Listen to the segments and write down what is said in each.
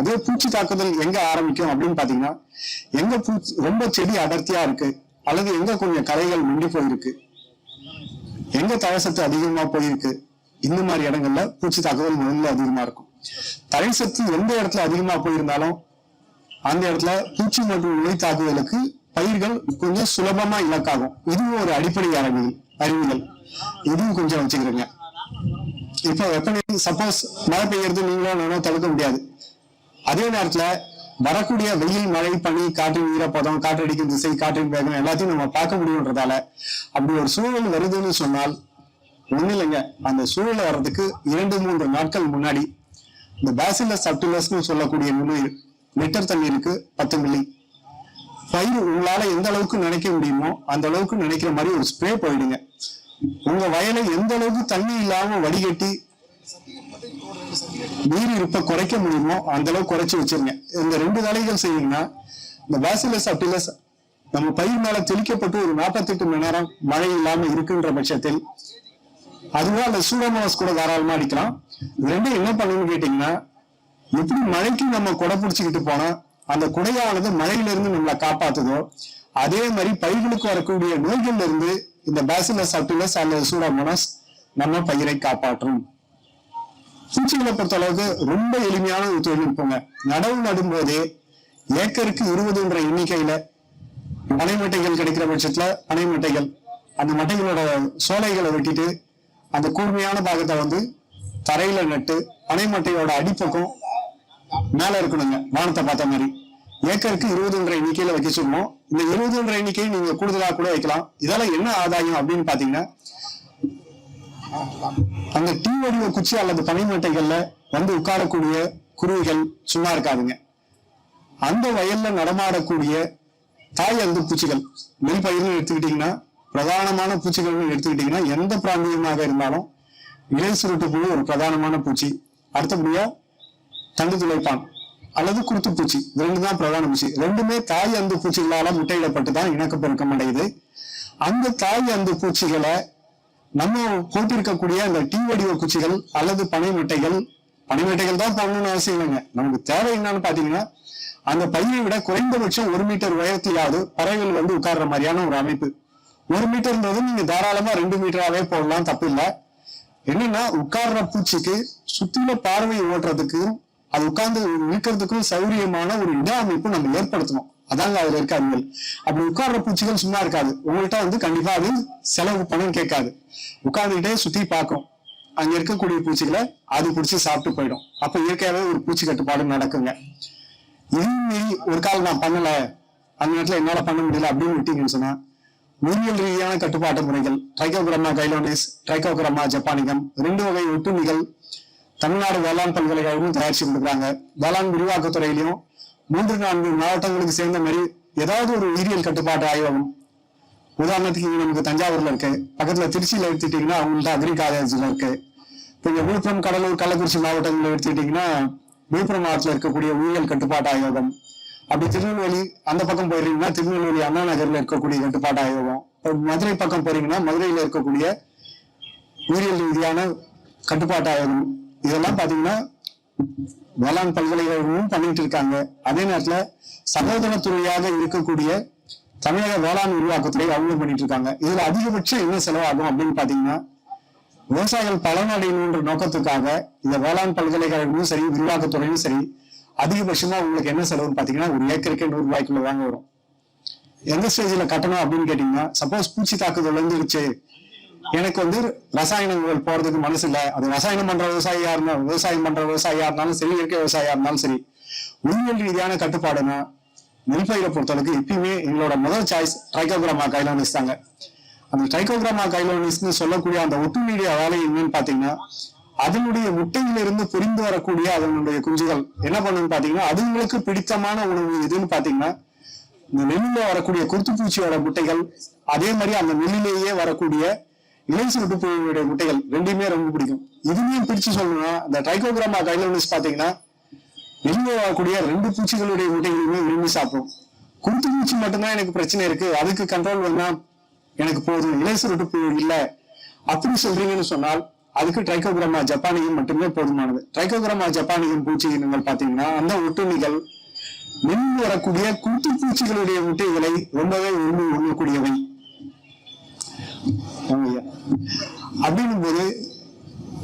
அதே பூச்சி தாக்குதல் எங்க ஆரம்பிக்கும் அப்படின்னு பாத்தீங்கன்னா எங்க பூச்சி ரொம்ப செடி அடர்த்தியா இருக்கு அல்லது எங்க கொஞ்சம் களைகள் மிண்டி போயிருக்கு எங்க தழைசத்து அதிகமா போயிருக்கு இந்த மாதிரி இடங்கள்ல பூச்சி தாக்குதல் முதல்ல அதிகமா இருக்கும். தழைச்சத்து எந்த இடத்துல அதிகமா போயிருந்தாலும் அந்த இடத்துல பூச்சி மற்றும் நோய் தாக்குதலுக்கு பயிர்கள் கொஞ்சம் சுலபமா இலக்காகும். இதுவும் ஒரு அடிப்படை அறிவியல் அறிவியல் இதுவும் கொஞ்சம் வச்சுக்கிறீங்க. இப்போ வெப்பநிலை சப்போஸ் மழை பெய்யறது நீங்களும் நானும் தடுக்க முடியாது. அதே நேரத்துல வரக்கூடிய வெயில் மழை பனி காற்றின் ஈரப்பதம் காற்றடிக்கும் திசை காற்றின் வேகம் எல்லாத்தையும் நம்ம பார்க்க முடியுன்றதால அப்படி ஒரு சூழல் வருதுன்னு சொன்னால் ஒண்ணு இல்லைங்க. அந்த சூழல் வர்றதுக்கு இரண்டு மூன்று நாட்கள் முன்னாடி இந்த பேசிலஸ் சப்டிலஸ்னு சொல்லக்கூடிய நுண்ணுயிர் லிட்டர் தண்ணீருக்கு பத்து மில்லி பயிர் உங்களால எந்த அளவுக்கு நினைக்க முடியுமோ அந்த அளவுக்கு நினைக்கிற மாதிரி ஒரு ஸ்ப்ரே போயிடுங்க. உங்க வயலை எந்த அளவுக்கு தண்ணி இல்லாம வடிகட்டி நீர் இருப்ப குறைக்க முடியுமோ அந்த அளவுக்கு குறைச்சு வச்சிருங்க. இந்த ரெண்டு வேலைகள் செய்யணும்னா இந்த பேசிலஸ் அப்டிலஸ் நம்ம பயிர் மேல தெளிக்கப்பட்டு ஒரு 48 மணி நேரம் மழை இல்லாம இருக்குன்ற பட்சத்தில் அதுவா அந்த சூடோமோனஸ் கூட தாராளமா அடிக்கலாம். இது ரெண்டும் என்ன பண்ணணும்னு கேட்டீங்கன்னா எப்படி மழைக்கு நம்ம குடை பிடிச்சிக்கிட்டு போனா அந்த குடையானது மழையிலிருந்து நம்மளை காப்பாத்துதோ அதே மாதிரி பயிர்களுக்கு வரக்கூடிய நோய்கள்ல இருந்து இந்த பேசிலஸ் அப்டிலஸ் அல்லது சூடோமோனஸ் நம்ம பயிரை காப்பாற்றும் பூச்சிகளை பொறுத்த அளவுக்கு ரொம்ப எளிமையான ஒரு தொழில்நுட்பங்க நடவு நடும்போதே ஏக்கருக்கு இருபதுன்ற எண்ணிக்கையில பனை மட்டைகள் கிடைக்கிற பட்சத்துல பனை மட்டைகள். அந்த மட்டைகளோட சோலைகளை வெட்டிட்டு அந்த கூர்மையான பாகத்தை வந்து தரையில நட்டு பனை மட்டையோட அடிப்பக்கம் மேல இருக்கணுங்க வானத்தை பார்த்த மாதிரி. ஏக்கருக்கு இருபதுன்ற எண்ணிக்கையில வைக்க சொல்லுவோம். இந்த இருபதுன்ற எண்ணிக்கையை நீங்க கூடுதலாக கூட வைக்கலாம். இதெல்லாம் என்ன ஆதாயம் அப்படின்னு பாத்தீங்கன்னா அந்த டீ வடிவ குச்சி அல்லது பனிமட்டைகள்ல வந்து உட்காரக்கூடிய குருவிகள் சும்மா இருக்காதுங்க. அந்த வயல்ல நடமாடக்கூடிய தாய் அந்து பூச்சிகள் நெல் பயிர்னு எடுத்துக்கிட்டீங்கன்னா பிரதானமான பூச்சிகள்னு எடுத்துக்கிட்டீங்கன்னா எந்த பிராந்தியமாக இருந்தாலும் இலை சுருட்டு புழு ஒரு பிரதானமான பூச்சி. அடுத்தபடியா தண்டு துளைப்பான் அல்லது குருத்து பூச்சி. இது ரெண்டு தான் பிரதான பூச்சி. ரெண்டுமே தாய் அந்து பூச்சிகளால முட்டையிடப்பட்டு தான் இணக்கப்பெருக்கம் அடையுது. அந்த தாய் அந்து பூச்சிகளை நம்ம போட்டிருக்கக்கூடிய அந்த டீ வடிவ குச்சிகள் அல்லது பனை மட்டைகள் பனை மட்டைகள் தான் போடணும்னு அவசியம் இல்லைங்க. நமக்கு தேவை என்னன்னு பாத்தீங்கன்னா அந்த பையை விட குறைந்தபட்சம் ஒரு மீட்டர் உயரத்திலாவது பறவைகள் வந்து உட்கார்ற மாதிரியான ஒரு அமைப்பு. ஒரு மீட்டர்ன்றது நீங்க தாராளமா ரெண்டு மீட்டராகவே போடலாம் தப்பு இல்லை என்னன்னா உட்கார்ற பூச்சிக்கு சுத்தில பார்வை ஓட்டுறதுக்கும் அது உட்கார்ந்து நிற்கிறதுக்கும் சௌரியமான ஒரு இட அமைப்பு நம்ம ஏற்படுத்தணும். அதாங்க அதுல இருக்க அப்படி உட்கார்ற பூச்சிகள் சும்மா இருக்காது. உங்கள்கிட்ட வந்து கண்டிப்பா அது செலவு பணம் கேட்காது. உட்கார்ந்துகிட்டே சுத்தி பார்க்கும். அங்க இருக்கக்கூடிய பூச்சிகளை அது பிடிச்சி சாப்பிட்டு போயிடும். அப்ப இயற்கையாவே ஒரு பூச்சி கட்டுப்பாடு நடக்குங்க. இதையும் ஒரு கால் நான் பண்ணல. அந்த நேரத்துல என்னால பண்ண முடியல அப்படின்னு விட்டீங்கன்னு சொன்னா உயிரியல் ரீதியான கட்டுப்பாட்டு முறைகள் ட்ரைகோகிரமா கைலோனிஸ் ட்ரைகோகிரமா ஜப்பானிகம் ரெண்டு வகை ஒட்டுண்ணிகள் தமிழ்நாடு வேளாண் பல்கலைக்கழகம் தயாரிச்சு கொடுக்குறாங்க. வேளாண் விரிவாக்கத்துறையிலையும் மூன்று நான்கு மாவட்டங்களுக்கு சேர்ந்த மாதிரி ஏதாவது ஒரு உயிரியல் கட்டுப்பாட்டு ஆய்வகம். உதாரணத்துக்கு நமக்கு தஞ்சாவூர்ல இருக்கு. பக்கத்துல திருச்சியில எடுத்துட்டீங்கன்னா அவங்கள்ட்ட அக்ரி காலேஜ்ல இருக்கு. இப்போ இங்க விழுப்புரம் கடலூர் கள்ளக்குறிச்சி மாவட்டங்களில் எடுத்துக்கிட்டீங்கன்னா விழுப்புரம் மாவட்டத்தில் இருக்கக்கூடிய உயிரியல் கட்டுப்பாட்டு ஆய்வகம். அப்படி திருநெல்வேலி அந்த பக்கம் போயிருந்தீங்கன்னா திருநெல்வேலி அண்ணா நகர்ல இருக்கக்கூடிய கட்டுப்பாட்டு ஆய்வகம். மதுரை பக்கம் போறீங்கன்னா மதுரையில இருக்கக்கூடிய உயிரியல் ரீதியான கட்டுப்பாட்டு ஆய்வகம். இதெல்லாம் பாத்தீங்கன்னா வேளாண் பல்கலைக்கழகமும் பண்ணிட்டு இருக்காங்க அதே நேரத்துல சகோதரத்துறையாக இருக்கக்கூடிய தமிழக வேளாண் உருவாக்கத்துறை அவங்களும் பண்ணிட்டு இருக்காங்க இதுல அதிகபட்சம் என்ன செலவாகும் அப்படின்னு பாத்தீங்கன்னா விவசாயிகள் பலனடையணுன்ற நோக்கத்துக்காக இந்த வேளாண் பல்கலைக்கழகமும் சரி விரிவாக்கத்துறையும் சரி அதிகபட்சமா உங்களுக்கு என்ன செலவுன்னு பாத்தீங்கன்னா ஒரு ஏக்கருக்கு நூறு ரூபாய்க்குள்ள தாங்க வரும். எந்த ஸ்டேஜ்ல கட்டணும் அப்படின்னு கேட்டீங்கன்னா சப்போஸ் பூச்சி தாக்குதல் வந்துருச்சு எனக்கு வந்து ரசாயனங்கள் போறதுக்கு மனசு இல்ல. அது ரசாயனம் பண்ற விவசாயியா இருந்தாலும் விவசாயம் பண்ற விவசாயியா இருந்தாலும் சரி இயற்கை விவசாயியா இருந்தாலும் சரி உயிரியல் ரீதியான கட்டுப்பாடுனா நெல் பயிரை பொறுத்தளவுக்கு எப்பயுமே எங்களோட முதல் சாய்ஸ் ட்ரைகோகிராமா கைலோனிஸ் தாங்க. அந்த ட்ரைகோகிராமா கைலோனிஸ்னு சொல்லக்கூடிய அந்த ஒட்டுமீடிய வேலை என்னன்னு பாத்தீங்கன்னா அதனுடைய முட்டையிலிருந்து புரிந்து வரக்கூடிய அதனுடைய குஞ்சுகள் என்ன பண்ணுன்னு பாத்தீங்கன்னா அதுங்களுக்கு பிடித்தமான உணவு எதுன்னு பாத்தீங்கன்னா இந்த நெல்லில வரக்கூடிய குருத்துப்பூச்சியோட முட்டைகள் அதே மாதிரி அந்த நெல்லிலேயே வரக்கூடிய இலை சுருட்டுப்புழுடைய முட்டைகள் ரெண்டுமே ரொம்ப பிடிக்கும். இதுவுமே பிரிச்சு சொல்லணும்னா இந்த ட்ரைகோகிராமா கைலோனிஸ் பாத்தீங்கன்னா வெளியே வரக்கூடிய ரெண்டு பூச்சிகளுடைய முட்டைகளுமே விரும்பி சாப்பிடும். குருத்து பூச்சி மட்டும்தான் எனக்கு பிரச்சனை இருக்கு. அதுக்கு கண்ட்ரோல் வேணா எனக்கு போதும். இலை சுருட்டு இல்லை. அப்படி சொல்றீங்கன்னு சொன்னால் அதுக்கு ட்ரைகோகிராமா ஜப்பானியம் மட்டுமே போதுமானது. ட்ரைகோகிராமா ஜப்பானியம் பூச்சி இனங்கள் பாத்தீங்கன்னா அந்த ஒட்டுண்ணிகள் மின் வரக்கூடிய குத்து பூச்சிகளுடைய முட்டைகளை ரொம்பவே விரும்பி உண்ணக்கூடியவை. அப்படின்னும் போது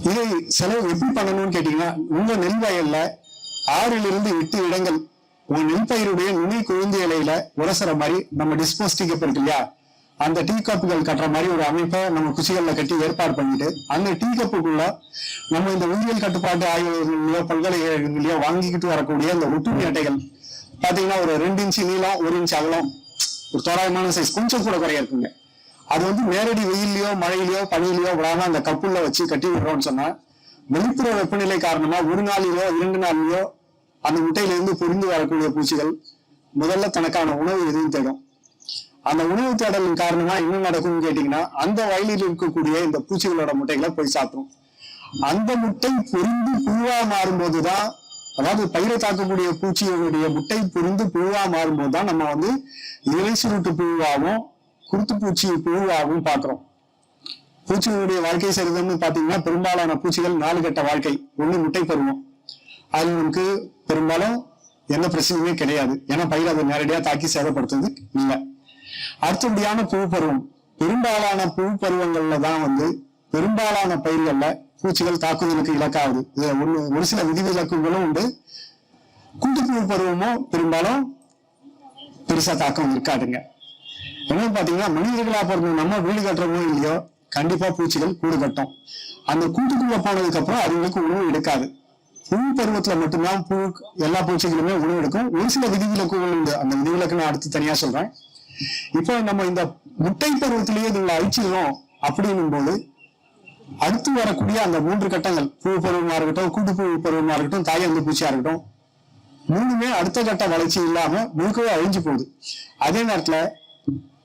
இதை செலவு எப்படி பண்ணணும்னு கேட்டீங்கன்னா உங்க நெல் வயல்ல ஆறிலிருந்து எட்டு இடங்கள் உங்க நெல் பயிருடைய நுனி கொழுந்து இலையில உரசுற மாதிரி நம்ம டிஸ்போஸ் டீ கப் இருக்கு இல்லையா? அந்த டீ கப்புகள் கட்டுற மாதிரி ஒரு அமைப்பை நம்ம குச்சிகள்ல கட்டி ஏற்பாடு பண்ணிட்டு அந்த டீ கப்புக்குள்ள நம்ம இந்த உயிரியல் கட்டுப்பாட்டு ஆய்வகங்களையோ பல்கலைக்கழகங்களையோ வாங்கிக்கிட்டு வரக்கூடிய அந்த ஒட்டுமை அட்டைகள் பாத்தீங்கன்னா ஒரு ரெண்டு இன்ச்சு நீளம் ஒரு இன்ச்சு அகலம் ஒரு தோராயமான சைஸ் கொஞ்சம் கூட குறையா இருக்குங்க. அது வந்து நேரடி வெயிலையோ மழையிலையோ பனியிலையோ விடாம அந்த கப்புள்ள வச்சு கட்டி விடுறோம்னு சொன்னா வெளிப்புற வெப்பநிலை காரணமா ஒரு நாளிலோ இரண்டு நாளிலோ அந்த முட்டையிலிருந்து பொரிந்து வரக்கூடிய பூச்சிகள் முதல்ல தனக்கான உணவு எதுவும் தேடும். அந்த உணவு தேடலின் காரணமா என்ன நடக்கும்னு கேட்டீங்கன்னா அந்த வயலில் இருக்கக்கூடிய இந்த பூச்சிகளோட முட்டைகளை போய் சாப்பிடும். அந்த முட்டை பொரிந்து புழுவா மாறும்போதுதான் அதாவது பயிரை தாக்கக்கூடிய பூச்சிகளுடைய முட்டை பொரிந்து புழுவா மாறும்போதுதான் நம்ம வந்து இலை சுருட்டு புழுவாகவும் குருத்து பூச்சி புழுவாகவும் பார்க்கிறோம். பூச்சிகளுடைய வாழ்க்கை சரிதம்னு பாத்தீங்கன்னா பெரும்பாலான பூச்சிகள் நாலு கட்ட வாழ்க்கை ஒண்ணு முட்டை பருவம். அது நமக்கு பெரும்பாலும் எந்த பிரச்சனையுமே கிடையாது. ஏன்னா பயிர் அதை நேரடியா தாக்கி சேதப்படுத்துறது இல்லை. அடுத்தபடியான புழு பருவம். பெரும்பாலான புழு பருவங்கள்ல தான் வந்து பெரும்பாலான பயிர்கள்ல பூச்சிகள் தாக்குதலுக்கு இலக்காகுது. இதுல ஒண்ணு ஒரு சில விதிவிலக்குகளும் உண்டு. கூட்டுப்புழு பருவமும் பெரும்பாலும் பெருசா தாக்கம் இருக்காதுங்க. என்னன்னு பாத்தீங்கன்னா மனிதர்களா பிறந்த நம்ம வீடு கட்டுறோமோ இல்லையோ கண்டிப்பா பூச்சிகள் கூடு கட்டும். அந்த கூட்டுக்குள்ள போனதுக்கு அப்புறம் அதுங்களுக்கு உணவு எடுக்காது. புழு பருவத்துல மட்டும்தான் பூ எல்லா பூச்சிகளுமே உணவு எடுக்கும். ஒரு சில விதிவிலக்குகள் உண்டு. அந்த விதிவிலக்கு நான் அடுத்து தனியா சொல்றேன். இப்போ நம்ம இந்த முட்டை பருவத்திலேயே இதுங்களை அழிச்சிடணும் அப்படின்னும் போது அடுத்து வரக்கூடிய அந்த மூன்று கட்டங்கள் பூ பருவமா இருக்கட்டும் கூட்டுப்புழு பருவமா இருக்கட்டும் தாயந்து பூச்சியா இருக்கட்டும் மூணுமே அடுத்த கட்ட வளர்ச்சி இல்லாம முழுக்கவே அழிஞ்சு போகுது. அதே நேரத்துல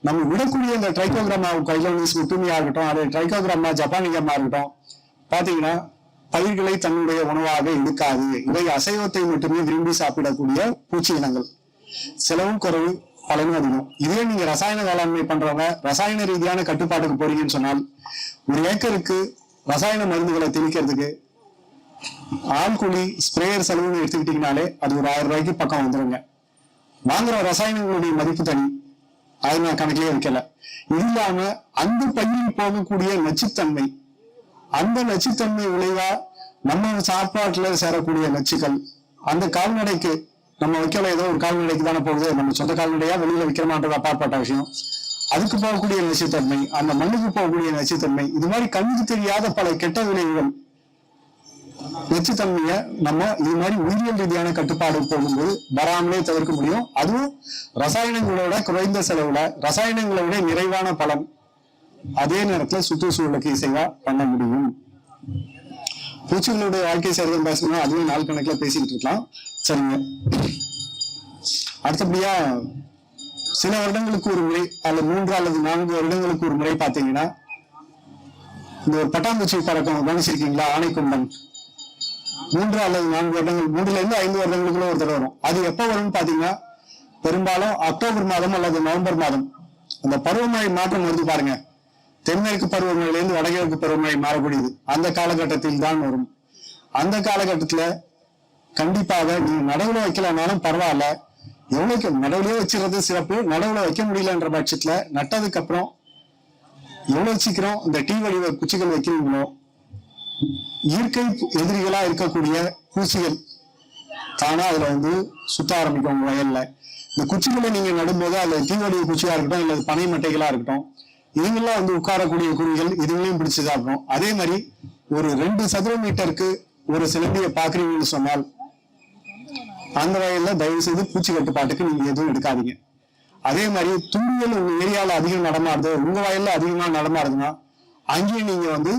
நம்ம விடக்கூடிய இந்த ட்ரைகோகிராமா கைலோனிஸ் ஒட்டுமையா இருக்கட்டும் அது ட்ரைகோகிராமா ஜப்பானிகமா இருக்கட்டும் பாத்தீங்கன்னா பயிர்களை தன்னுடைய உணவாக எடுக்காது. இவை அசைவத்தை மட்டுமே விரும்பி சாப்பிடக்கூடிய பூச்சி இனங்கள். செலவும் குறைவு பலனும் அதிகம். இதே நீங்க ரசாயன வேளாண்மை பண்றவங்க ரசாயன ரீதியான கட்டுப்பாட்டுக்கு போறீங்கன்னு சொன்னால் ஒரு ஏக்கருக்கு ரசாயன மருந்துகளை தெளிக்கிறதுக்கு ஆள்கூலி ஸ்ப்ரேயர் செலவுன்னு எடுத்துக்கிட்டீங்கனாலே அது ஒரு ஆயிரம் ரூபாய்க்கு பக்கம் வந்துருங்க. வாங்குற ரசாயனங்களுடைய மதிப்பு தனி. அதை நான் கணக்கிலே வைக்கல இது இல்லாம அந்த பயிரில் போகக்கூடிய நச்சுத்தன்மை அந்த நச்சுத்தன்மை விளைவா நம்ம சாப்பாட்டுல சேரக்கூடிய நச்சுக்கள் அந்த கால்நடைக்கு நம்ம வைக்கல ஏதோ ஒரு கால்நடைக்கு தானே போகுது நம்ம சொந்த கால்நடையா வெளியில விற்கிறமான்றது அப்பாற்பட்ட விஷயம். அதுக்கு போகக்கூடிய நச்சுத்தன்மை அந்த மண்ணுக்கு போகக்கூடிய நச்சுத்தன்மை இது மாதிரி கண்ணுக்கு தெரியாத பல கெட்ட விளைவுகள் நச்சுத்தன்மையை நம்ம இது மாதிரி உயிரியல் ரீதியான கட்டுப்பாடு போகும்போது வராமலே தவிர்க்க முடியும். அதுவும் ரசாயனங்களோட குறைந்த செலவுல ரசாயனங்களை விட நிறைவான பலன் அதே நேரத்துல சுற்றுச்சூழலுக்கு இசைவா பண்ண முடியும். பூச்சிகளுடைய வாழ்க்கை சரிதம் பேசணும் அதுவும் நாள் கணக்குல பேசிக்கிட்டு இருக்கலாம். சரிங்க. அடுத்தபடியா சில வருடங்களுக்கு ஒரு முறை அல்லது மூன்று அல்லது நான்கு வருடங்களுக்கு ஒரு முறை பாத்தீங்கன்னா இந்த ஒரு பட்டாம்பூச்சி பறக்கம் கவனிச்சிருக்கீங்களா? ஆணைக்குண்டன் மூன்று அல்லது நான்கு வருடங்கள் மூன்றுல இருந்து ஐந்து வருடங்களுக்குள்ள ஒரு தடவை வரும். அது எப்ப வரும்னு பாத்தீங்கன்னா பெரும்பாலும் அக்டோபர் மாதம் அல்லது நவம்பர் மாதம். அந்த பருவமழை மாற்றம் வருது பாருங்க. தென்மேற்கு பருவமழையிலிருந்து வடகிழக்கு பருவமழை மாறக்கூடியது. அந்த காலகட்டத்தில் தான் வரும். அந்த காலகட்டத்துல கண்டிப்பாக நீங்க நடவுல வைக்கலனாலும் பரவாயில்ல. எவ்வளவுக்கு நடவுலயே வச்சுக்கிறது சிறப்பு. நடவுல வைக்க முடியலன்ற பட்சத்துல நட்டதுக்கு அப்புறம் எவ்வளவு சீக்கிரம் இந்த டீ வடிவ குச்சிகள் வைக்கிறீங்களோ இயற்கை எதிரிகளா இருக்கக்கூடிய பூச்சிகள் தானா அதுல வந்து சுத்த ஆரம்பிக்கும் உங்க வயல்ல. இந்த குச்சிகளை நீங்க நடும்போது அதுல தீவடிய குச்சியா இருக்கட்டும் இல்ல பனை மட்டைகளா இருக்கட்டும் இதுங்கெல்லாம் வந்து உட்காரக்கூடிய குருவிகள் இதுங்களையும் பிடிச்சு சாப்பிடும். அதே மாதிரி ஒரு ரெண்டு சதுர மீட்டருக்கு ஒரு சிலந்தியை பாக்குறீங்கன்னு சொன்னால் அந்த வயல்ல தயவு செய்து பூச்சி கட்டுப்பாட்டுக்கு நீங்க எதுவும் எடுக்காதீங்க. அதே மாதிரி தும்பியல் உங்க ஏரியால அதிகம் நடமாடுது உங்க வயல்ல அதிகமா நடமாடுதுன்னா அங்கேயும் நீங்க வந்து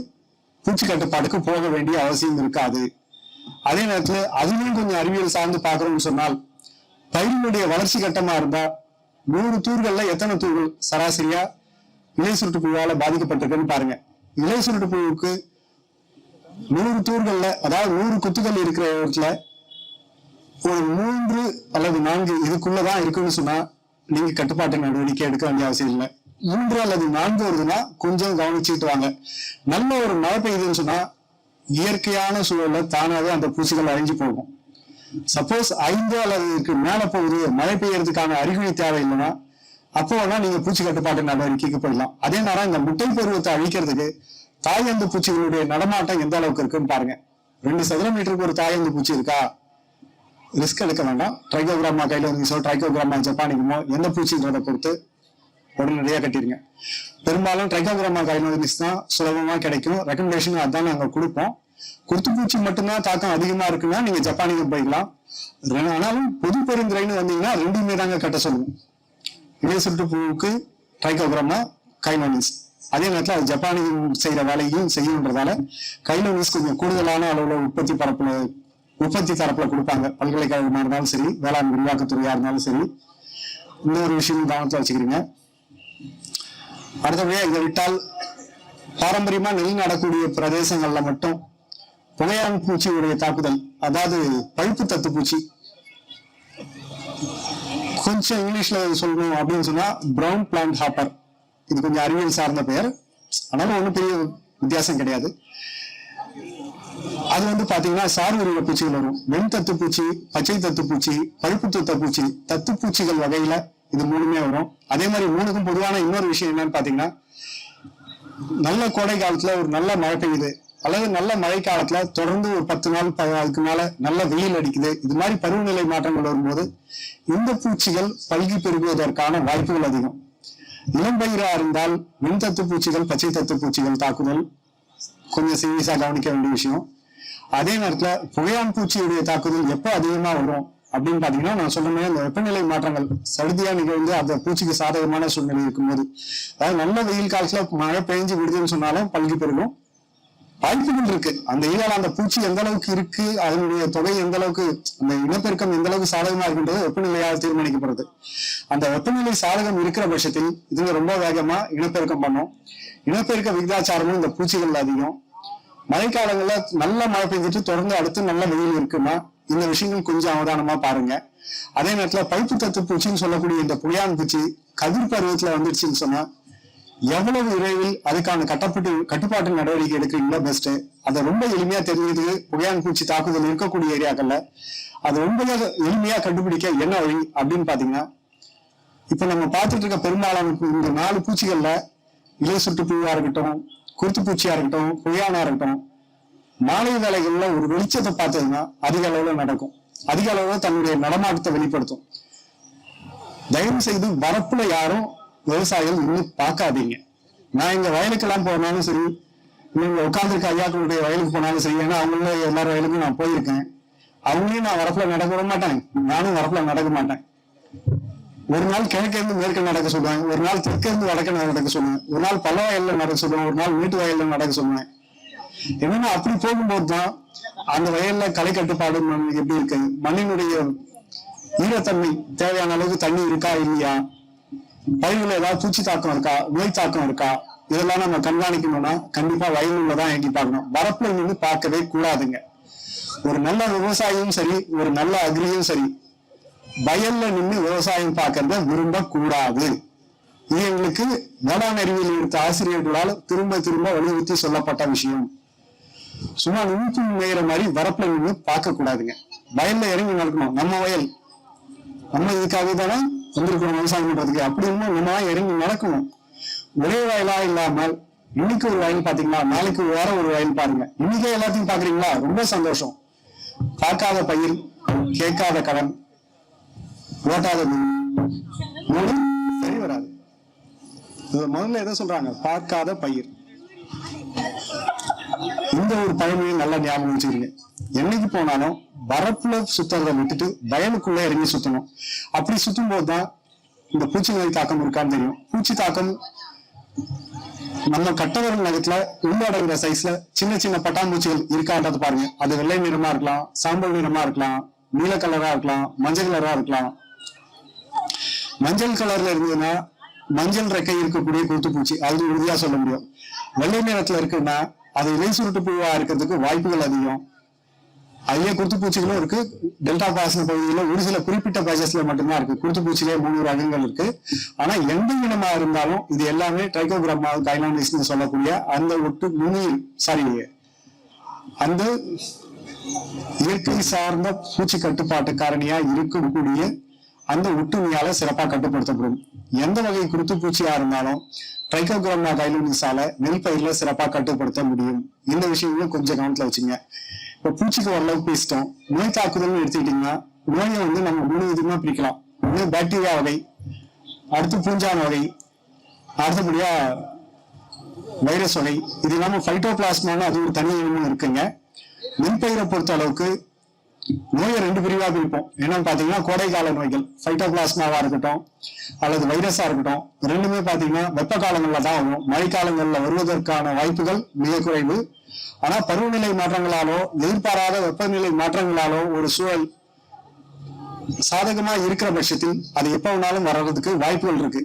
பூச்சி கட்டுப்பாட்டுக்கு போக வேண்டிய அவசியம் இருக்காது. அதே நேரத்தில் அதுவும் கொஞ்சம் அறிவியல் சார்ந்து பார்க்கணும்னு சொன்னால் பயிரினுடைய வளர்ச்சி கட்டமா இருந்தா நூறு தூர்கள்ல எத்தனை தூர்கள் சராசரியா இலை சுருட்டு புழுவால பாதிக்கப்பட்டிருக்குன்னு பாருங்க. இலை சுருட்டு புழுவுக்கு நூறு தூர்கள்ல அதாவது நூறு குத்துக்கள் இருக்கிற இடத்துல ஒரு மூன்று அல்லது நான்கு இதுக்குள்ளதான் இருக்குன்னு சொன்னா நீங்க கட்டுப்பாட்டு நடவடிக்கை எடுக்க வேண்டிய அவசியம் இல்லை. மூன்று அல்லது நான்கு வருதுன்னா கொஞ்சம் கவனிச்சுட்டு வாங்க. நல்ல ஒரு மழை பெய்யுதுன்னு சொன்னா இயற்கையான சூழல்ல தானாவே அந்த பூச்சிகள் அழிஞ்சு போகும். சப்போஸ் ஐந்து அல்லது இதுக்கு மேல போகுது மழை பெய்யறதுக்கான அறிகுறி தேவை இல்லைன்னா அப்போ வேணா நீங்க பூச்சி கட்டுப்பாட்டு நடவடிக்கைக்கு போயிடலாம். அதே நேரம் இந்த முட்டை பருவத்தை அழிக்கிறதுக்கு தாயந்து பூச்சிகளுடைய நடமாட்டம் எந்த அளவுக்கு இருக்குன்னு பாருங்க. ரெண்டு சதுர மீட்டருக்கு ஒரு தாயந்து பூச்சி இருக்கா? ரிஸ்க் எடுக்க வேண்டாம். ட்ரைகோகிராமா கையில வந்து ட்ரைகோகிராமா ஜப்பானிக்குமோ எந்த பூச்சின்றதை பொறுத்து உடனடியாக கட்டிடுங்க பெரும்பாலும் ட்ரைகோகிராமா கைனோதினிஸ் தான் சுலபமாக கிடைக்கும். ரெக்கமெண்டேஷன் அதான் நாங்கள் கொடுப்போம். குருத்துப்பூச்சி மட்டும்தான் தாக்கம் அதிகமா இருக்குன்னா நீங்க ஜப்பானுக்கு போய்க்கலாம். ஆனாலும் பொது பரிந்துரைன்னு வந்தீங்கன்னா ரெண்டுமே தாங்க கட்ட சொல்லுவோம். இளைய சுட்டு பூவுக்கு ட்ரைகோகிராமா கைனோனிஸ் அதே நேரத்தில் அது ஜப்பானியும் செய்கிற வேலையும் செய்யுன்றதால கைனோனிஸ் கொஞ்சம் கூடுதலான அளவில் உற்பத்தி பரப்புல உற்பத்தி தரப்புல கொடுப்பாங்க. பல்கலைக்கழகமா இருந்தாலும் சரி வேளாண் விரிவாக்கத்துறையா இருந்தாலும் சரி இன்னொரு ஒரு விஷயம் கவனத்தில் வச்சுக்கிறீங்க. அடுத்தபடியா இதை விட்டால் பாரம்பரியமா நெல் நடக்கூடிய பிரதேசங்கள்ல மட்டும் புகையான் பூச்சியுடைய தாக்குதல் அதாவது பழுப்பு தத்து பூச்சி. கொஞ்சம் இங்கிலீஷ்ல சொல்லணும் அப்படின்னு சொன்னா பிரவுன் பிளான்ட் ஹாப்பர் இது கொஞ்சம் அறிவியல் சார்ந்த பெயர். ஆனாலும் ஒன்றும் பெரிய வித்தியாசம் கிடையாது. அது வந்து பாத்தீங்கன்னா சார் பூச்சிகள் வரும். வெண் தத்து பூச்சி பச்சை தத்து பூச்சி பழுப்பு தத்து பூச்சி தத்து பூச்சிகள் வகையில இது மூணுமே வரும். அதே மாதிரி மூணுக்கும் பொதுவான இன்னொரு விஷயம் என்னன்னு பாத்தீங்கன்னா நல்ல கோடை காலத்துல ஒரு நல்ல மழை பெய்யுது. அல்லது நல்ல மழை காலத்துல தொடர்ந்து ஒரு பத்து நாள் அதுக்கு மேல நல்ல வெயில் அடிக்குது. இது மாதிரி பருவநிலை மாற்றங்கள் வரும்போது இந்த பூச்சிகள் பல்கி பெருகுவதற்கான வாய்ப்புகள் அதிகம். இளம்பயிரா இருந்தால் மின் தத்து பூச்சிகள் பச்சை தத்து பூச்சிகள் தாக்குதல் கொஞ்சம் சீரியஸா கவனிக்க வேண்டிய விஷயம். அதே நேரத்துல புகையான் பூச்சியுடைய தாக்குதல் எப்போ அதிகமா வரும்? அப்படின்னு பாத்தீங்கன்னா நான் சொன்ன மாதிரி அந்த வெப்பநிலை மாற்றங்கள் சடுதியா நிகழ்ந்து அந்த பூச்சிக்கு சாதகமான சூழ்நிலை இருக்கும்போது. அதாவது நல்ல வெயில் காலத்துல மழை பெஞ்சு விடுதுன்னு சொன்னாலும் பல்கி பெருகும். வாய்ப்புகள் இருக்கு. அந்த ஈழால அந்த பூச்சி எந்த அளவுக்கு இருக்கு அதனுடைய தொகை எந்த அளவுக்கு அந்த இனப்பெருக்கம் எந்த அளவுக்கு சாதகமா இருக்குன்றது வெப்பநிலையால் தீர்மானிக்கப்படுது. அந்த வெப்பநிலை சாதகம் இருக்கிற பட்சத்தில் இதுங்க ரொம்ப வேகமா இனப்பெருக்கம் பண்ணும். இனப்பெருக்க விகிதாச்சாரமும் இந்த பூச்சிகள் அதிகம். மழைக்காலங்கள்ல நல்ல மழை பெஞ்சிட்டு தொடர்ந்து அடுத்து நல்ல வெயில் இருக்குமா? இந்த விஷயங்கள் கொஞ்சம் அவதானமா பாருங்க. அதே நேரத்துல பைப்பு தத்து பூச்சின்னு சொல்லக்கூடிய இந்த புளியான் பூச்சி கதிர் பருவத்துல வந்துடுச்சுன்னு சொன்னா எவ்வளவு விரைவில் அதுக்கான கட்டப்பட்டு கட்டுப்பாட்டு நடவடிக்கை எடுக்கிறீங்களோ பெஸ்ட் அதை ரொம்ப எளிமையா தெரிஞ்சது புகையான் பூச்சி தாக்குதல் இருக்கக்கூடிய ஏரியாக்கள்ல அது ரொம்ப எளிமையா கண்டுபிடிக்க என்ன வழி அப்படின்னு பாத்தீங்கன்னா இப்ப நம்ம பார்த்துட்டு இருக்க பெரும்பாலான இந்த நாலு பூச்சிகள்ல இலை சுட்டு பூவா இருக்கட்டும் குருத்துப்பூச்சியா இருக்கட்டும் புகையானா இருக்கட்டும் மாலை வேலைகள்ல ஒரு வெளிச்சத்தை பார்த்ததுன்னா அதிக அளவுல நடக்கும். அதிக அளவுல தன்னுடைய நடமாட்டத்தை வெளிப்படுத்தும். தயவு செய்து வரப்புல யாரும் விவசாயிகள் இன்னும் பார்க்காதீங்க. நான் எங்க வயலுக்கெல்லாம் போனாலும் சரி நீங்க உட்காந்துருக்க ஐயாக்களுடைய வயலுக்கு போனாலும் சரி ஏன்னா அவங்கள எல்லார் வயலுக்கும் நான் போயிருக்கேன். அவங்களையும் நான் வரப்புல நடக்க விட மாட்டேன். நானும் வரப்புல நடக்க மாட்டேன். ஒரு நாள் கிழக்கே இருந்து மேற்கு நடக்க சொல்லுவாங்க ஒரு நாள் தெற்கே இருந்து வடக்கு நடக்க சொல்லுவேன் ஒரு நாள் பல வயல்ல நடக்க சொல்லுவேன் ஒரு நாள் வீட்டு வயல்ல நடக்க சொல்லுவேன் என்னன்னா அப்படி போகும்போது தான் அந்த வயல்ல களை கட்டுப்பாடு எப்படி இருக்கு? மண்ணினுடைய ஈரத்தன்மை தேவையான அளவுக்கு தண்ணி இருக்கா இல்லையா? பயிர்ல ஏதாவது பூச்சி தாக்கம் இருக்கா? நோய் தாக்கம் இருக்கா? இதெல்லாம் நம்ம கண்காணிக்கணும்னா கண்டிப்பா வயலுள்ள தான் எங்கி பார்க்கணும். வரப்புல நின்று பார்க்கவே கூடாதுங்க. ஒரு நல்ல விவசாயியும் சரி ஒரு நல்ல அக்ரியும் சரி வயல்ல நின்று விவசாயம் பார்க்கறத விரும்ப கூடாது இது எங்களுக்கு வேளாண் அறிவியல் எடுத்த ஆசிரியர்களால் திரும்ப திரும்ப வலியுறுத்தி சொல்லப்பட்ட விஷயம். சும்மா நுணுக்கு மேயிற மாதிரி வரப்புல நின்று பார்க்க கூடாதுங்க வயல்ல இறங்கி நடக்கணும். நம்ம வயல். நம்ம இதுக்காக தானே வந்திருக்கணும் விவசாயம் பண்றதுக்கு. அப்படி இன்னும் நம்ம தான் இறங்கி நடக்கணும். ஒரே வயலா இல்லாமல் இன்னைக்கு ஒரு வயல் பாத்தீங்களா நாளைக்கு வேற ஒரு வயல் பாருங்க. இன்னைக்கே எல்லாத்தையும் பாக்குறீங்களா ரொம்ப சந்தோஷம். பார்க்காத பயிர் கேட்காத கடன். ஓட்டாத சரி வராது. முதல்ல எதை சொல்றாங்க? பார்க்காத பயிர். இந்த ஒரு பயனையும் நல்லா ஞாபகம் வச்சுக்கிறீங்க என்னைக்கு போனாலும் வரப்புல சுத்துறதை விட்டுட்டு வயலுக்குள்ள இறங்கி சுத்தணும். அப்படி சுத்தும் போதுதான் இந்த பூச்சி நோய் தாக்கம் இருக்கான்னு தெரியும். பூச்சி தாக்கம் நம்ம கட்டவரல் நகத்துல உள்ளடங்குற சைஸ்ல சின்ன சின்ன பட்டாம்பூச்சிகள் இருக்கான்றது பாருங்க. அது வெள்ளை நிறமா இருக்கலாம் சாம்பல் நிறமா இருக்கலாம் நீல கலரா இருக்கலாம் மஞ்சள் கலரா இருக்கலாம். மஞ்சள் கலர்ல இருந்ததுன்னா மஞ்சள் ரெக்கை இருக்கக்கூடிய குருத்துப்பூச்சி அது உறுதியா சொல்ல முடியும். வெள்ளை நிறத்துல இருக்குன்னா அது இலை சுருட்டு பூவா இருக்கிறதுக்கு வாய்ப்புகள் அதிகம். அதுலயே குருத்துப்பூச்சிகளும் இருக்கு. டெல்டா பாசன பகுதியில ஒரு சில குறிப்பிட்ட பேஜஸ்ல மட்டும்தான் இருக்கு. குருத்துப்பூச்சிலே மூணு ரகங்கள் இருக்கு. ஆனா எந்த இனமா இருந்தாலும் இது எல்லாமே ட்ரைகோகிராமா கைனானிஸ்னு சொல்லக்கூடிய அந்த ஒட்டு நுனியில் சாரி அந்த இயற்கை சார்ந்த பூச்சி கட்டுப்பாட்டு காரணியா இருக்கக்கூடிய அந்த ஒட்டுமையால சிறப்பாக கட்டுப்படுத்தப்படும். எந்த வகை குருத்து பூச்சியா இருந்தாலும் ட்ரைகோகிராமா கைலோனிஸால நெல் பயிரில் சிறப்பாக கட்டுப்படுத்த முடியும். இந்த விஷயங்களும் கொஞ்சம் கவனத்துல வச்சுங்க. இப்ப பூச்சிக்கு ஓரளவுக்கு பேசிட்டோம். நோய் தாக்குதல்னு எடுத்துக்கிட்டீங்கன்னா நோயை வந்து நம்ம மூணு விதமா பிரிக்கலாம். ஒண்ணு பாக்டீரியா வகை அடுத்து பூஞ்சான வகை அடுத்தபடியா வைரஸ் வகை. இது இல்லாம ஃபைட்டோபிளாஸ்மான்னு அது ஒரு தனி இனமும் இருக்குங்க. நெல்பயிரை பொறுத்த அளவுக்கு நோயை ரெண்டு பிரிவா பிரிப்போம். என்னன்னு பாத்தீங்கன்னா கோடைக்கால நோய்கள் ஃபைட்டோபிளாஸ்மாவா இருக்கட்டும் அல்லது வைரஸா இருக்கட்டும் ரெண்டுமே பாத்தீங்கன்னா வெப்ப காலங்கள்ல தான் வரும். மழைக்காலங்கள்ல வருவதற்கான வாய்ப்புகள் மிக குறைவு. ஆனா பருவநிலை மாற்றங்களாலோ எதிர்பாராத வெப்பநிலை மாற்றங்களாலோ ஒரு சூழல் சாதகமா இருக்கிற பட்சத்தில் அது எப்ப வேணாலும் வர்றதுக்கு வாய்ப்புகள் இருக்கு.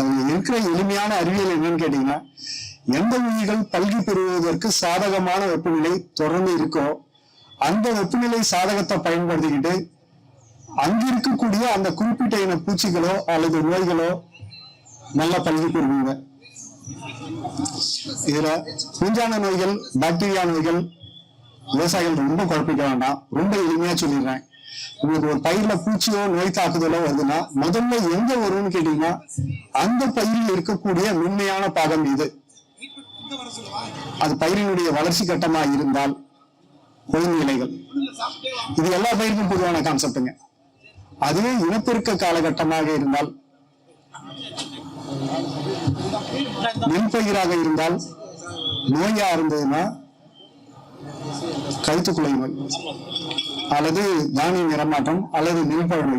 அது இருக்கிற எளிமையான அறிவியல் என்னன்னு கேட்டீங்கன்னா எந்த உயிர்கள் பல்கி பெறுவதற்கு சாதகமான வெப்பநிலை தொடர்ந்து இருக்கோ அந்த வெப்பநிலை சாதகத்தை பயன்படுத்திக்கிட்டு அங்க இருக்கக்கூடிய அந்த குறிப்பிட்ட இன பூச்சிகளோ அல்லது நோய்களோ நல்லா பழகி கொடுக்குங்க இதுல பூஞ்சான நோய்கள் பாக்டீரியா நோய்கள் விவசாயிகள் ரொம்ப குழப்பிக்க வேண்டாம். ரொம்ப எளிமையா சொல்லிடுறேன். உங்களுக்கு ஒரு பயிர்ல பூச்சியோ நோய் தாக்குதலோ வருதுன்னா முதல்ல எங்க வரும்னு கேட்டீங்கன்னா அந்த பயிரில் இருக்கக்கூடிய மென்மையான பாகம் இது. அது பயிரினுடைய வளர்ச்சி கட்டமா இருந்தால் கொழுந்து இலைகள் இது எல்லா பயிருக்கும் பொதுவான கான்செப்டுங்க அதுவே இனப்பெருக்க காலகட்டமாக இருந்தால் நெற்பயிராக இருந்தால் நோயா இருந்ததுன்னா கழுத்துக்குலை நோய். அல்லது தானிய நிறமாற்றம் அல்லது நிலப்பழமை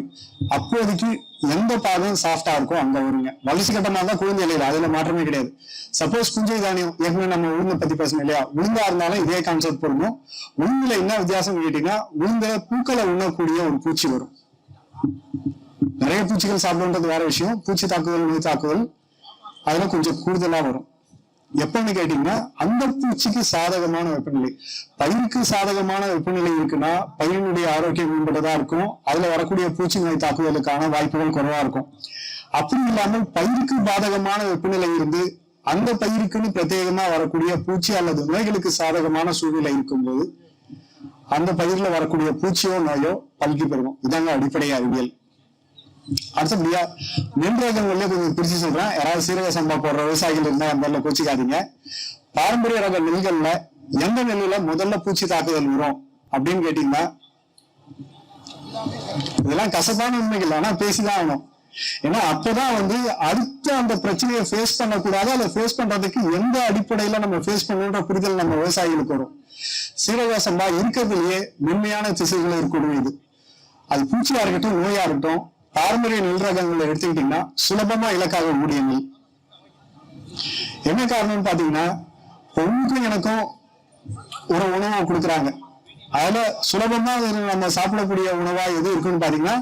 அப்போதைக்கு எந்த பாதம் சாஃப்டா இருக்கோ அங்க வருங்க. வளர்ச்சி கட்டமா தான் குழந்தை இல்லையா அதுல மாற்றமே கிடையாது. சப்போஸ் குஞ்சை தானியம் ஏற்கனவே நம்ம உளுந்த பத்தி பேசணும் இல்லையா? உளுந்தா இருந்தாலும் இதே கான்செப்ட் பொருந்தும் உளுந்துல என்ன வித்தியாசம் கேட்டீங்கன்னா உளுந்த பூக்களை உண்ணக்கூடிய ஒரு பூச்சி வரும். நிறைய பூச்சிகள் சாப்பிடுன்றது வேற விஷயம். பூச்சி தாக்குதல் நோய் தாக்குதல் அதுல கொஞ்சம் கூடுதலா வரும். எப்பன்னு கேட்டீங்கன்னா அந்த பூச்சிக்கு சாதகமான வெப்பநிலை. பயிருக்கு சாதகமான வெப்பநிலை இருக்குன்னா பயிரினுடைய ஆரோக்கியம் மேம்பட்டதா இருக்கும். அதுல வரக்கூடிய பூச்சி நோய் தாக்குதலுக்கான வாய்ப்புகள் குறைவா இருக்கும். அப்படி இல்லாமல் பயிருக்கு பாதகமான வெப்பநிலை இருந்து அந்த பயிருக்குன்னு பிரத்யேகமா வரக்கூடிய பூச்சி அல்லது நோய்களுக்கு சாதகமான சூழ்நிலை இருக்கும்போது அந்த பயிர்ல வரக்கூடிய பூச்சியோ நோயோ பல்கி பெறுவோம் இதாங்க அடிப்படை அறிவியல். அடுத்தபடியா நெல் ரகங்கள்ல கொஞ்சம் பிரிச்சு சொல்றேன். யாராவது சீரக சம்பா போடுற விவசாயிகள் இருந்தா அந்த மாதிரில கோச்சிக்காதீங்க பாரம்பரிய ரக நெல்கள்ல எந்த நெல்லுல முதல்ல பூச்சி தாக்குதல் வரும் அப்படின்னு கேட்டீங்கன்னா இதெல்லாம் கசப்பான உண்மைகள். ஆனா பேசிதான் ஆகணும். ஏன்னா அப்பதான் வந்து அடுத்த அந்த பிரச்சனையை ஃபேஸ் பண்ணக்கூடாது. அதை ஃபேஸ் பண்றதுக்கு எந்த அடிப்படையில நம்ம ஃபேஸ் பண்ணுன்ற புரிதல் நம்ம விவசாயிகளுக்கு வரும். சீரக சம்பா இருக்கிறதுலயே மென்மையான திசைகள் இருக்கணும் இது. அது பூச்சியா இருக்கட்டும் நோயா இருக்கட்டும் பாரம்பரிய நெல் ரகங்களை எடுத்துக்கிட்டீங்கன்னா சுலபமா இலக்காக கூடிய நெல். என்ன காரணம்னு பாத்தீங்கன்னா உங்களுக்கும் எனக்கும் ஒரு உணவை கொடுக்குறாங்க. அதுல சுலபமா நம்ம சாப்பிடக்கூடிய உணவா எது இருக்குன்னு பாத்தீங்கன்னா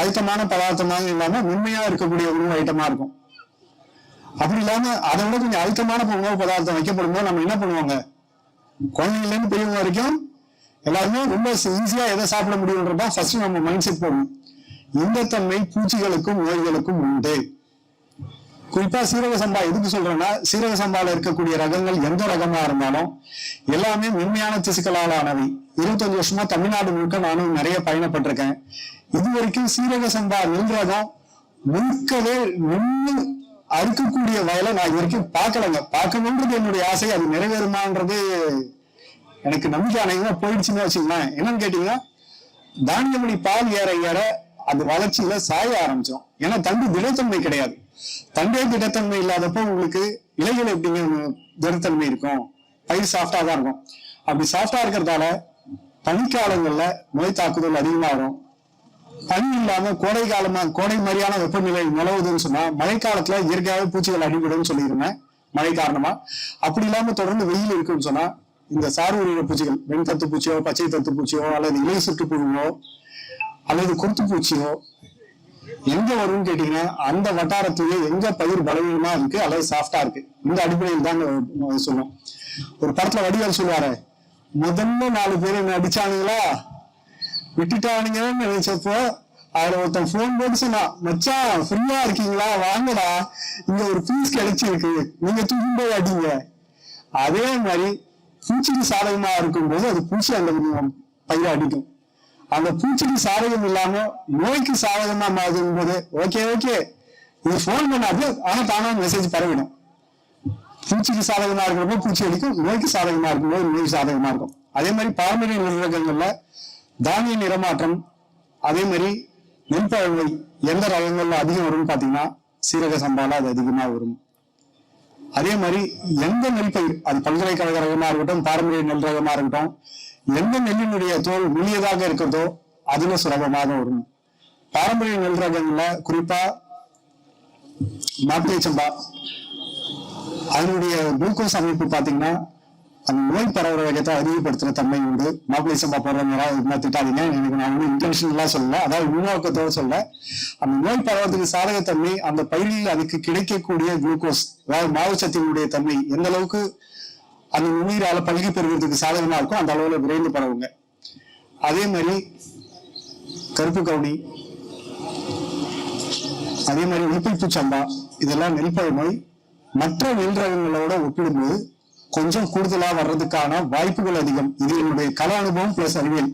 அழுத்தமான பதார்த்தமாக இல்லாம உண்மையா இருக்கக்கூடிய உணவு ஐட்டமா இருக்கும். அப்படி இல்லாம அதை விட கொஞ்சம் அழுத்தமான உணவு பதார்த்தம் வைக்கப்படும் போது நம்ம என்ன பண்ணுவாங்க? குழந்தைங்கள்ல பெரியவங்க வரைக்கும் எல்லாருமே ரொம்ப ஈஸியா எதை சாப்பிட முடியும்ன்றதா ஃபர்ஸ்ட் நம்ம மைண்ட் செட் போடணும். இந்த தன்மை பூச்சிகளுக்கும் நோய்களுக்கும் உண்டு. குறிப்பா சீரக சம்பா எதுக்கு சொல்றேன்னா சீரக சம்பால இருக்கக்கூடிய ரகங்கள் எந்த ரகமா இருந்தாலும் எல்லாமே மென்மையான திசுக்களால் ஆனவை இருபத்தஞ்சு வருஷமா தமிழ்நாடு முழுக்க நானும் நிறைய பயணப்பட்டிருக்கேன். இது வரைக்கும் சீரக சம்பா நெல் ரகம் முழுக்கவே நின்று அறுக்கக்கூடிய வயலை நான் இது வரைக்கும் பார்க்கலங்க. பார்க்கணுன்றது என்னுடைய ஆசை அது நிறைவேறுமான்றது எனக்கு நம்பிக்கை அனைவரும் போயிடுச்சுன்னு வச்சுக்கலாம் என்னன்னு கேட்டீங்கன்னா தானியமணி பால் ஏற ஏற அது வளர்ச்சியில சாய ஆரம்பிச்சோம். ஏன்னா தண்டு திடத்தன்மை கிடையாது. தண்டே திடத்தன்மை இல்லாதப்போ உங்களுக்கு இலைகள் எப்படிங்க திடத்தன்மை இருக்கும்? பயிர் சாஃப்டா தான் இருக்கும். அப்படி சாஃப்டா இருக்கிறதால பனிக்காலங்கள்ல நோய் தாக்குதல் அதிகமா வரும் பனி இல்லாம கோடை காலமா கோடை மாதிரியான வெப்பநிலை நிலவுதுன்னு சொன்னா மழைக்காலத்துல இயற்கையாகவே பூச்சிகள் அடிபடும் சொல்லியிருந்தேன் மழை காரணமா. அப்படி இல்லாம தொடர்ந்து வெயில் இருக்குன்னு சொன்னா இந்த சாறு உரிய பூச்சிகள் வெண்தத்து பூச்சியோ பச்சை தத்து பூச்சியோ அல்லது இலை சுற்றுப்புழுவோ அல்லது குருத்து பூச்சியோ எங்க வரும்னு கேட்டீங்கன்னா அந்த வட்டாரத்திலேயே எங்க பயிர் பலவீனமா இருக்கு அல்லது சாஃப்டா இருக்கு? இந்த அடிப்படையில் தான் சொல்லுவோம் ஒரு படத்துல வடிவேல் சொல்லுவாரு முதல்ல நாலு பேர் என்ன அடிச்சானுங்களா? விட்டுட்டானுங்கன்னு நினைச்சப்போ அவர் ஒருத்தன் போன் போட்டு சொன்னா மச்சான் ஃப்ரீயா இருக்கீங்களா? வாங்கடா. இங்க ஒரு பீஸ் கிடைச்சிருக்கு. நீங்க தூக்கி போய் அடிங்க. அதே மாதிரி பூச்சிக்கு சாதகமா இருக்கும்போது அது பூச்சி அந்த பயிரை அடிக்கும். அந்த பூச்சிக்கு சாதகம் இல்லாம நோய்க்கு சாதகமா மாறும் போது ஓகே ஓகே இது போன் பண்ணாது ஆனா தானா மெசேஜ் பரவிடும். பூச்சிக்கு சாதகமா இருக்கிறப்போ பூச்சி அடிக்கும் நோய்க்கு சாதகமா இருக்கும்போது நோய் சாதகமா இருக்கும். அதே மாதிரி பாரம்பரிய நிர்வாகங்கள்ல தானிய நிறமாற்றம் அதே மாதிரி நெல்பழமை எந்த ரகங்கள்ல அதிகம் வரும்னு பாத்தீங்கன்னா சீரக சம்பால அது அதிகமா வரும். அதே மாதிரி எந்த நெல் பயிர் அது பல்கலைக்கழக ரகமா இருக்கட்டும் பாரம்பரிய நெல் ரகமா இருக்கட்டும் எந்த நெல்லினுடைய தோல் மெல்லியதாக இருக்கிறதோ அதுல சுலபமாக வரும். பாரம்பரிய நெல் ரகங்கள்ல குறிப்பா மாப்பிள்ளை சம்பா அதனுடைய குளுக்கோஸ் அமைப்பு பாத்தீங்கன்னா அந்த நோய் பரவுற வேகத்தை அறிவுப்படுத்துற தன்மை உண்டு. மாப்பிள்ளை சம்பா போடுறவங்க என்ன இருந்தா திட்டாதீங்க எனக்கு நான் ஒன்றும் இன்டென்ஷனலா சொல்லல. அதாவது உள்நோக்கத்தோட சொல்ல அந்த நோய் பரவறதுக்கு சாதகத்தன்மை அந்த பயிரில் அதுக்கு கிடைக்கக்கூடிய குளுக்கோஸ் அதாவது மாவுச்சத்தினுடைய தன்மை எந்த அளவுக்கு அந்த நுண்ணுயிரால பல்கி பெறுவதற்கு சாதகமா இருக்கும் அந்த அளவுல விரைந்து பரவுங்க. அதே மாதிரி கருப்பு கவுனி அதே மாதிரி உள்பிடிப்பு சம்பா இதெல்லாம் நெல்பழ நோய் மற்ற நெல் ரகங்களோட ஒப்பிடும்போது கொஞ்சம் கூடுதலா வர்றதுக்கான வாய்ப்புகள் அதிகம். இது என்னுடைய கல அனுபவம் பிளஸ் அறிவியல்.